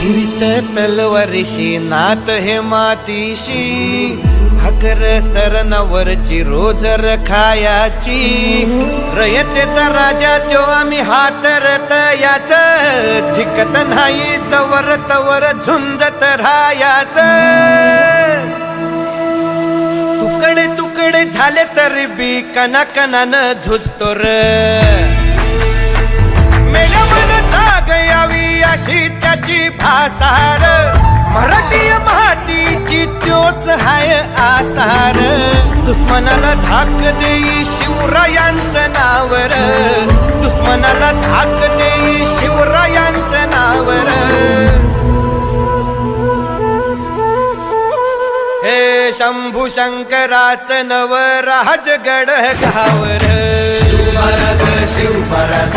हिरीत तलवारीशी नात हे मातीशी. भाकर सरनावरची रोजर रखायाची. रयतेचा राजा तो आम्ही हातरत याच झिकत नाही जवर तवर झुंजत राहायाच. तुकडे तुकडे झाले तरी बी कना कनान झुजतो र. मेल्या मन जाग यावी अशी त्याची भासार. मराठी मातीची त्योच हाय आसार. दुश्मनाला धाक देई शिवरायांचं नावर. दुश्मनाला धाक देई शिवरायांचं नावर. हे शंभू शंकराचं नव राजगड गावर. शिवमहाराज शिवमहाराज